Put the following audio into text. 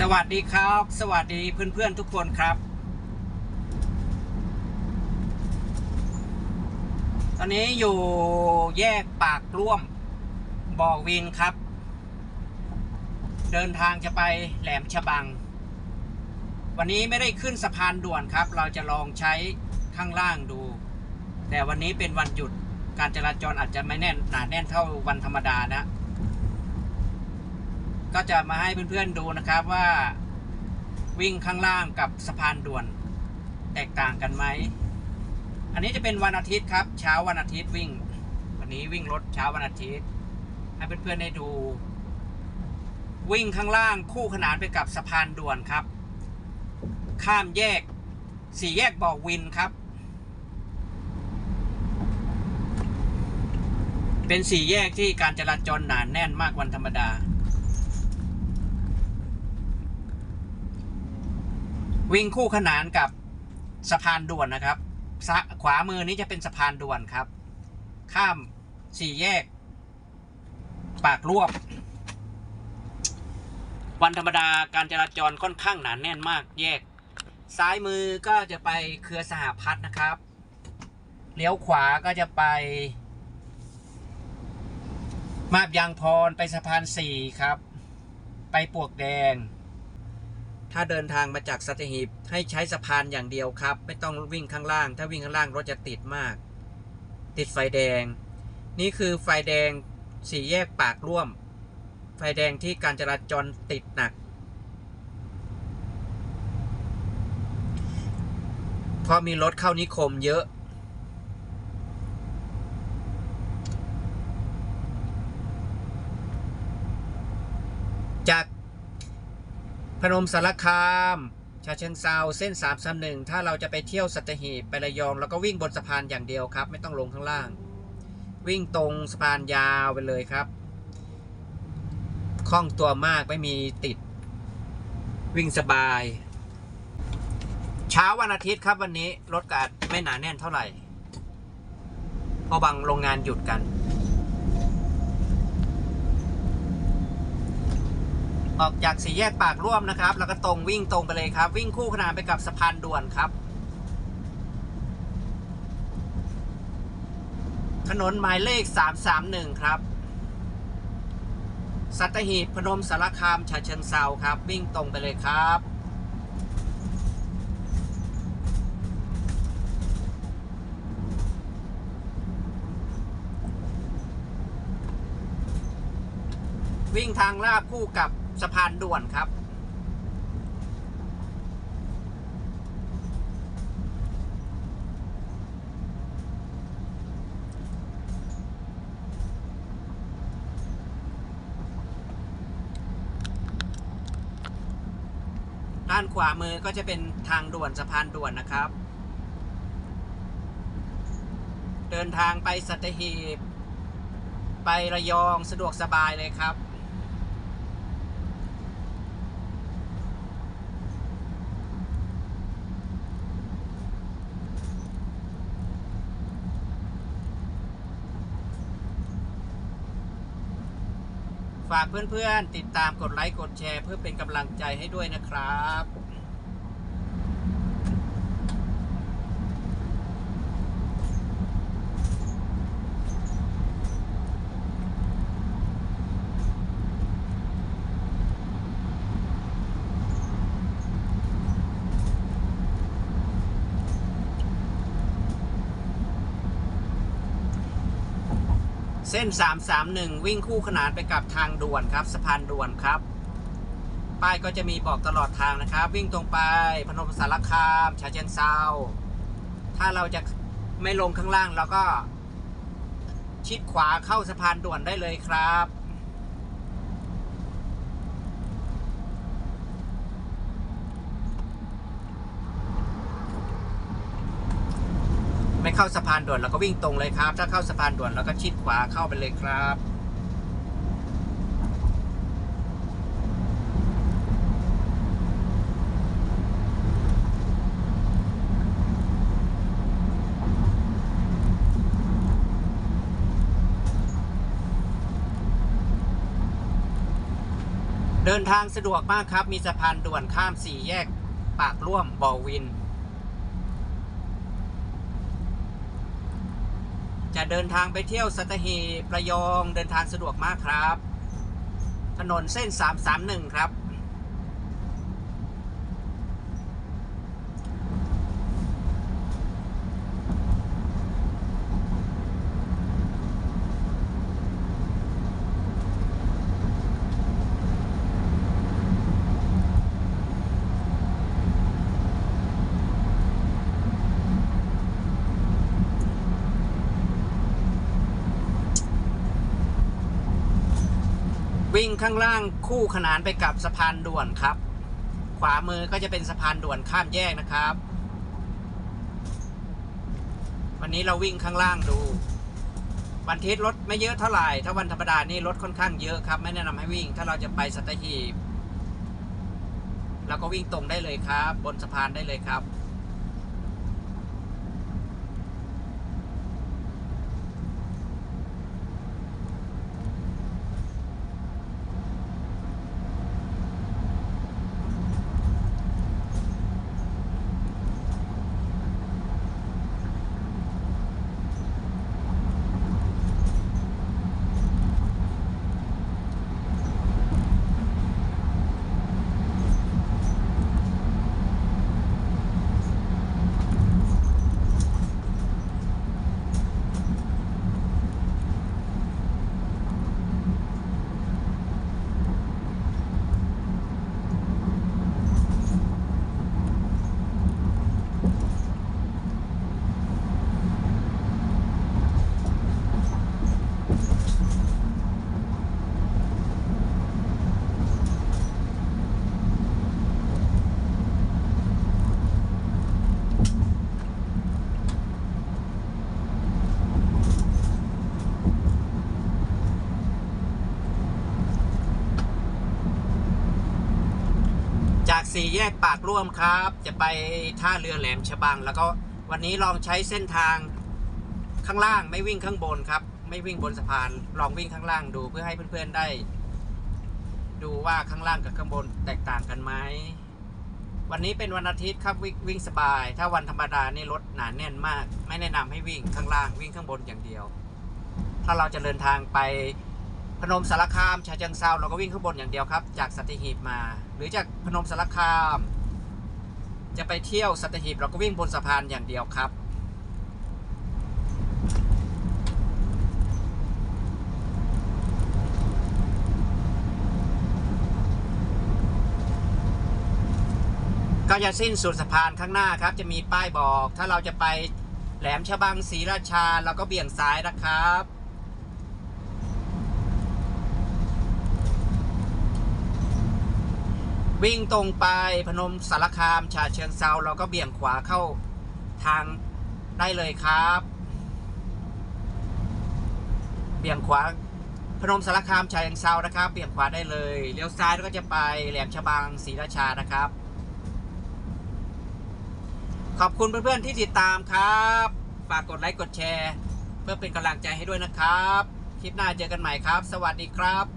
สวัสดีครับ สวัสดีเพื่อนๆทุกคนครับ ตอนนี้อยู่แยกปากร่วมบ่อวินครับ เดินทางจะไปแหลมฉบัง วันนี้ไม่ได้ขึ้นสะพานด่วนครับ เราจะลองใช้ข้างล่างดู แต่วันนี้เป็นวันหยุดการจราจรอาจจะไม่แน่นหนาแน่นเท่าวันธรรมดานะ ก็จะมาให้เพื่อนๆดูนะครับว่าวิ่งข้างล่างกับสะพานด่วน แตกต่างกันไหม อันนี้จะเป็นวันอาทิตย์ครับ เช้าวันอาทิตย์วิ่ง วันนี้วิ่งรถเช้าวันอาทิตย์ ให้เพื่อนๆได้ดู วิ่งข้างล่างคู่ขนานไปกับสะพานด่วนครับ ข้ามแยกสี่แยกบ่อวินครับ เป็นสี่แยกที่การจราจรหนานแน่นมากวันธรรมดา วิ่งคู่ขนานกับสะพานด่วนนะครับซะขวามือนี้จะเป็นสะพานด่วนครับ ข้ามสี่แยก ปากรวบ วันธรรมดาการจราจรค่อนข้างหนานแน่นมากแยก ซ้ายมือก็จะไปเครือสหพัฒน์นะครับเลี้ยวขวาก็จะไป มาบยางพรไปสะพานสี่ครับ ไปปวกแดง ถ้าเดินทางมาจากสัตหีบให้ใช้สะพานอย่างเดียวครับ ไม่ต้องวิ่งข้างล่าง ถ้าวิ่งข้างล่างรถจะติดมาก ติดไฟแดง นี่คือไฟแดงสี่แยกปากร่วม ไฟแดงที่การจราจรติดหนัก เพราะมีรถเข้านิคมเยอะจาก พนมสารคามชาเชิงเซาเส้น 331 ถ้าเราจะไปเที่ยวสัตหีบไประยองแล้วก็วิ่งบนสะพานอย่างเดียวครับ ไม่ต้องลงข้างล่าง วิ่งตรงสะพานยาวไปเลยครับคล่องตัวมากไม่มีติด วิ่งสบาย เช้าวันอาทิตย์ครับวันนี้รถกาดไม่หนาแน่นเท่าไหร่เพราะบางโรงงานหยุดกัน ออกจากสี่แยกปากร่วมนะครับ แล้วก็ตรงวิ่งตรงไปเลยครับ วิ่งคู่ขนานไปกับสะพานด่วนครับ ถนนหมายเลข 331 ครับ สัตหีบพนมสารคามฉะเชิงเซาครับ วิ่งตรงไปเลยครับวิ่งทางลาบคู่กับ สะพานด่วนครับ ด้านขวามือก็จะเป็นทางด่วนสะพานด่วนนะครับ เดินทางไปสัตหีบ ไประยองสะดวกสบายเลยครับ ฝากเพื่อนๆ ติดตามกดไลค์กดแชร์ เพื่อเป็นกำลังใจให้ด้วยนะครับ ส้น 331 วิ่งคู่ขนานไปกับทางด่วนครับ สะพานด่วนครับ ป้ายก็จะมีบอกตลอดทางนะครับ วิ่งตรงไปพนมสารคามชาเชิงเซาถ้าเราจะไม่ลงข้างล่างเราก็ ชิดขวาเข้าสะพานด่วนได้เลยครับ เข้าสะพานด่วนเราก็วิ่งตรงเลยครับ ถ้าเข้าสะพานด่วนเราก็ชิดขวาเข้าไปเลยครับเดินทางสะดวกมากครับ มีสะพานด่วนข้ามสี่แยกปากร่วมบอวิน จะเดินทางไปเที่ยวสัตหีบระยองเดินทางสะดวกมากครับ ถนนเส้น 331 ครับ วิ่งข้างล่างคู่ขนานไปกับสะพานด่วนครับ ขวามือก็จะเป็นสะพานด่วนข้ามแยกนะครับ วันนี้เราวิ่งข้างล่างดูวันอาทิตย์รถไม่เยอะเท่าไหร่ ถ้าวันธรรมดานี่รถค่อนข้างเยอะครับ ไม่แนะนำให้วิ่ง ถ้าเราจะไปสัตหีบเราก็วิ่งตรงได้เลยครับ บนสะพานได้เลยครับ สี่แยกปากร่วมครับ จะไปท่าเรือแหลมฉบัง แล้วก็วันนี้ลองใช้เส้นทางข้างล่างไม่วิ่งข้างบนครับ ไม่วิ่งบนสะพานลองวิ่งข้างล่างดูเพื่อให้เพื่อนๆได้ ดูว่าข้างล่างกับข้างบนแตกต่างกันไหมวันนี้เป็นวันอาทิตย์ครับวิ่งวิ่งสบาย ถ้าวันธรรมดานี่รถหนาแน่นมาก ไม่แนะนำให้วิ่งข้างล่างวิ่งข้างบนอย่างเดียว ถ้าเราจะเดินทางไป พนมสารคามชาเชิงเซาเราก็วิ่งข้างบนอย่างเดียวครับ จากสัตหีบมา หรือจากพนมสารคาม จะไปเที่ยวสัตหีบเราก็วิ่งบนสะพานอย่างเดียวครับ ก็จะสิ้นสุดสะพานข้างหน้าครับ จะมีป้ายบอก ถ้าเราจะไปแหลมฉบังศรีราชาเราก็เบี่ยงซ้ายนะครับ วิ่งตรงไปพนมสารคามฉะเชิงเซาเราก็เบี่ยงขวาเข้าทางได้เลยครับ เบี่ยงขวาพนมสารคามฉะเชิงเซานะครับ เบี่ยงขวาได้เลยเลี้ยวซ้ายแล้วก็จะไปแหลมฉบังศรีราชานะครับ ขอบคุณเพื่อนๆที่ติดตามครับฝากกดไลค์กดแชร์ เพื่อเป็นกำลังใจให้ด้วยนะครับ คลิปหน้าเจอกันใหม่ครับ สวัสดีครับ